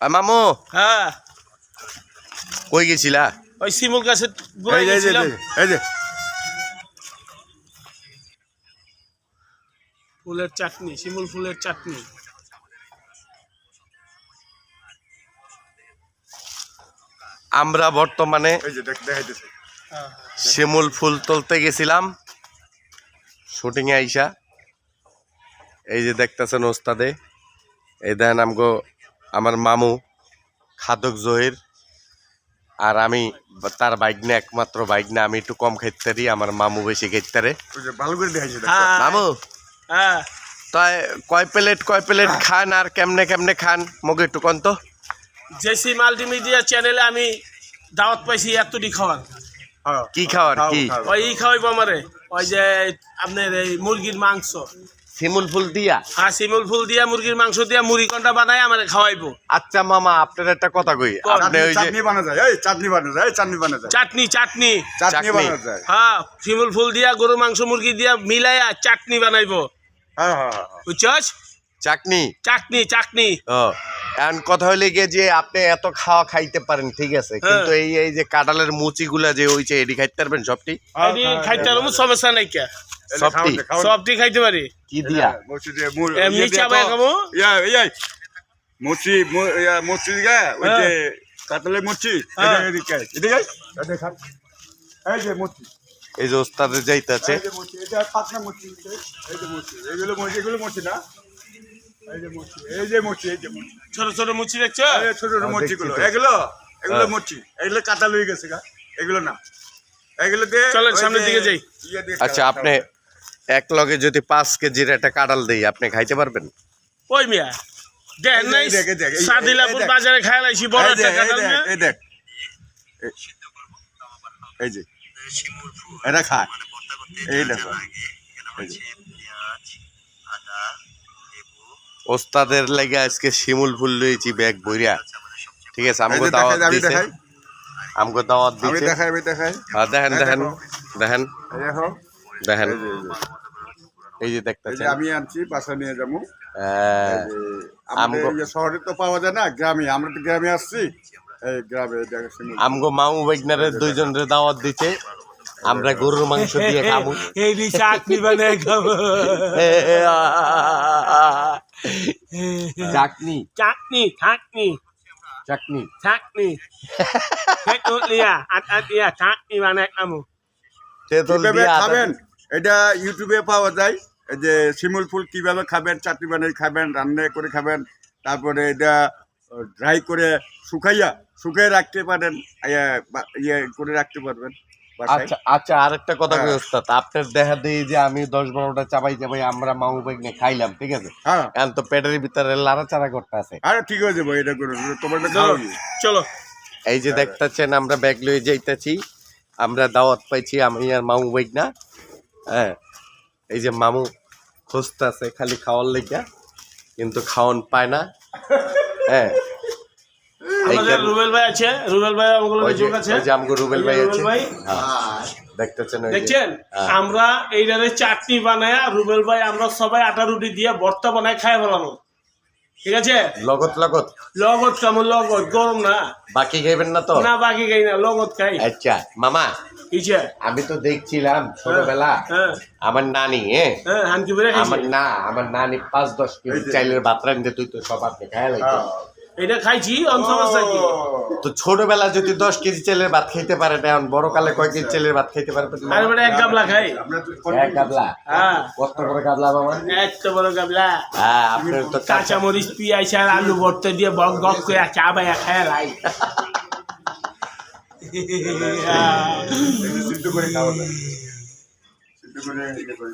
মামু। হ্যাঁ। কই গেছিলা? ওই শিমুল গাছের গোড়ায় গেছিলাম। এই যে ফুলের চাটনি শিমুল ফুলের চাটনি। আমরা বর্তমানে এই যে দেখ হ্যাঁ, শিমুল ফুল তুলতে গেছিলাম। শুটিংয়ে আইসা। এই যে দেখতেছেন ওস্তাদে। এই দেন আমগো আমার মামু খাদক জহির আর আমি তার বাইক না একমাত্র বাইক না আমি একটু কম খাইতে পারি আমার মামু বেশি ভালো করে দেখাইছে হ্যাঁ, মামু? হ্যাঁ। তাই কয় প্লেট কয় প্লেট খান আর কেমনে কেমনে খান? মগে একটু কন তো। জেসি মাল্টিমিডিয়া চ্যানেলে আমি দাওয়াত পাইছি এতটি খাওয়ার। হ্যাঁ। কি খাওয়ার কি। ওই ই খাওয়াইবো আমারে। ওই যে আপনার এই মুরগির মাংস। শিমুল ফুল দিয়া? হ্যাঁ শিমুল ফুল দিয়া মুরগির মাংস দিয়া মুড়ি কন্টা বানায় আমারে খাওয়াইবো। আচ্ছা মামা আপনার একটা কথা কই? আপনি চাটনি ওই যে চাটনি বানা যায় এই চাটনি বানা যায় চাটনি বানা যায়। চাটনি চাটনি। চাটনি চাটনি। বানা যায়। হ্যাঁ শিমুল ফুল দিয়া গরু মাংস মুরগি দিয়া মিলাইয়া চাটনি বানাইবো। হ্যাঁ হ্যাঁ হ্যাঁ। বুঝছস? চাটনি? চাটনি চাটনি। ও এখন কথা হইলে গিয়ে যে আপনি এত খাওয়া খাইতে পারেন ঠিক আছে। কিন্তু এই এই যে কাঁঠালের মুচিগুলা যে হইছে এডি খাইতে পারবেন সবটি? খাইতে। পারব সমস্যা নাই কে। দে। সবটি খাইতে পারি কি দিয়া হ্যাঁ, মসজিদ দিয়ে মুর- এমনি ইয়ে চাবাই খাব? ইয়া, ইয়া, মুচি ইয়া, মুচি গা, ওই হ্যাঁ। যে কাতলের মুচি, হ্যাঁ। এদিকে, এদিকে। এই যে মুচি, এই যে ওস্তাদের যাইতেছে এই যে মুচি, এটা পাতলা মুচি, এই যে মুচি, এগুলো মুচি, এগুলো মুচি না? এই যে মুচি, এই যে মুচি, এই যে মুচি। ছোট ছোট মুচি দেখছ এই ছোট ছোট হ্যাঁ, এগুলো, এগুলো হ্যাঁ। মুচি, এগুলো হয়ে গেছে গা, এগুলো না। চলেন, সামনের দিকে যাই। ইয়ে আচ্ছা আপনি এক লগে যদি পাঁচ কেজির একটা কাঁঠাল দেই আপনি খাইতে পারবেন? ওই মিয়া দেখ এই নাই সাদিলাপুর। বাজারে খাই লাইছি বড় একটা এই দেখ, মিয়া। এই দেখ। এই- এই যে এটা খায় এই দেখো এই যে। ওস্তাদের লাগে আজকে শিমুল ফুল লইছি ব্যাগ বইরা ঠিক আছে আমগো যে দাওয়াত দিছে। আমগো দাওয়াত আমি দিছে। দেখাই আমি দেখাই। হ্যাঁ, দেখেন দেখেন দেখো। দেখেন। দেখেন। এই যে, দেখতেছেন। আমি আনছি বাসা নিয়ে যাব। হ্যাঁ। শহরে তো পাওয়া যায় না গ্রামে। আমরা তো গ্রামে আসছি। আমগো মামু বৈজ্ঞানের দুইজনের দাওয়াত দিছে। আমরা গরুর মাংস দিয়ে খাব। এই দি চাটনি বানাই খাব। চাটনি। চাটনি চাটনি। চাটনি। চাটনি। হেটুট লিয়া আট আট চাটনি বানাই খাব। তেঁতুল দিয়ে খাবেন? এটা ইউটিউবে পাওয়া যায়। এই যে শিমুল ফুল কীভাবে খাবেন চাটনি বানিয়ে খাবেন রান্না করে খাবেন তারপরে এটা ড্রাই করে শুকাইয়া শুকাই রাখতে পারেন ইয়ে ইয়ে করে রাখতে পারবেন আচ্ছা আচ্ছা আরেকটা কথা কই হ্যাঁ। ওস্তাদ আপনার দেখা দেই যে আমি চাবাই চাবাই আমরা মামু খাইলাম ঠিক আছে? হ্যাঁ। এখন তো পেটের ভিতরে লাড়াচাড়া করতে আছে আরে ঠিক হয়ে যাব এটা করে চলো এই যে দেখতেছেন আমরা ব্যাগ লয়ে যাইতেছি আমরা দাওয়াত পাইছি আমি আর মামু বৈজ্ঞা হ্যাঁ এই যে মামু খুঁজতেছে খালি খাওয়ার লেগে কিন্তু খাওয়ান পায় না। হ্যাঁ আমাদের রুবেল ভাই আছে রুবেল ভাই আমাগুলো যোগ আছে। ওই যে আমগো রুবেল ভাই আছে। হ্যাঁ, দেখতেছেন দেখছেন? হ্যাঁ। আমরা এইটারে চাটনি বানায় রুবেল ভাই আমরা সবাই আটা রুটি দিয়ে বর্তা বানায় খাই ফেলানো ঠিক আছে? লগত লগত লগত কেমন লগত গরম না। বাকি খাইবেন না তো? না বাকি খাই না লগত খাই। আচ্ছা মামা আমি তো দেখছিলাম ছোটবেলা। হ্যাঁ আমার নানি হ্যাঁ হ্যাঁ আমার না আমার নানি পাঁচ দশ কেজি চাইলে চাইলের ভাত রান্ধে তুই তো সবার দেখায় লাগতো হ্যাঁ। এটা খাইছি কি তো ছোটবেলা যদি দশ কেজি চালের ভাত খাইতে পারে না এখন বড় কালে কয় কেজি চালের ভাত খাইতে পারবে না? আর এক গাবলা খাই। এক গাবলা? হ্যাঁ। কত করে গাবলা মামা এত বড় গাবলা। হ্যাঁ আপনার তো কাঁচা। মরিচ পিঁয়াজ আর আলু ভর্তা দিয়ে বক বক করে চা বাইয়া খায় লাই সিদ্ধ করে খাওয়া সিদ্ধ করে